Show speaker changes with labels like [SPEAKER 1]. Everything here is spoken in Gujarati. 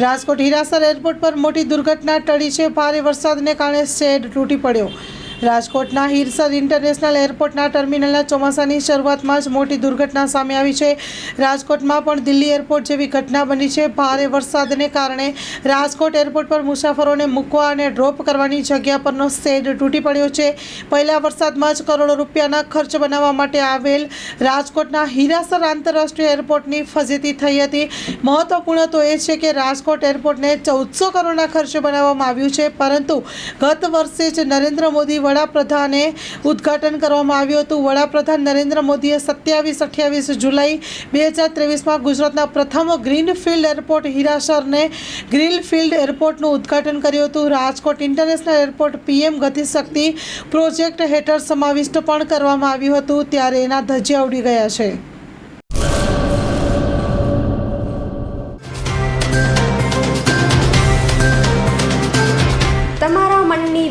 [SPEAKER 1] રાજકોટ હીરાસર એરપોર્ટ પર મોટી દુર્ઘટના ટળી છે. ભારે વરસાદને કારણે શેડ તૂટી પડ્યો. રાજકોટના હિરસર ઇન્ટરનેશનલ એરપોર્ટના ટર્મિનલના ચોમાસાની શરૂઆતમાં જ મોટી દુર્ઘટના સામે આવી છે. રાજકોટમાં પણ દિલ્હી એરપોર્ટ જેવી ઘટના બની છે. ભારે વરસાદને કારણે રાજકોટ એરપોર્ટ પર મુસાફરોને મૂકવા અને ડ્રોપ કરવાની જગ્યા પરનો શેડ તૂટી પડ્યો છે. પહેલા વરસાદમાં જ કરોડો રૂપિયાના ખર્ચ બનાવવા માટે આવેલ રાજકોટના હીરાસર આંતરરાષ્ટ્રીય એરપોર્ટની ફજેતી થઈ હતી. મહત્વપૂર્ણ તો એ છે કે રાજકોટ એરપોર્ટને ચૌદસો કરોડના ખર્ચે બનાવવામાં આવ્યું છે. પરંતુ ગત વર્ષે જ નરેન્દ્ર મોદી વડાપ્રધાને ઉદ્ઘાટન કરવામાં આવ્યું હતું. વડાપ્રધાન નરેન્દ્ર મોદીએ સત્યાવીસ અઠ્યાવીસ જુલાઈ બે હજાર ત્રેવીસમાં ગુજરાતના પ્રથમ ગ્રીનફિલ્ડ એરપોર્ટ હીરાસરને ગ્રીનફિલ્ડ એરપોર્ટનું ઉદ્ઘાટન કર્યું હતું. Rajkot international airport PM Gatishakti project હેઠળ સમાવિષ્ટ પણ કરવામાં આવ્યું હતું. ત્યારે એના ધજિયા ઉડી ગયા છે.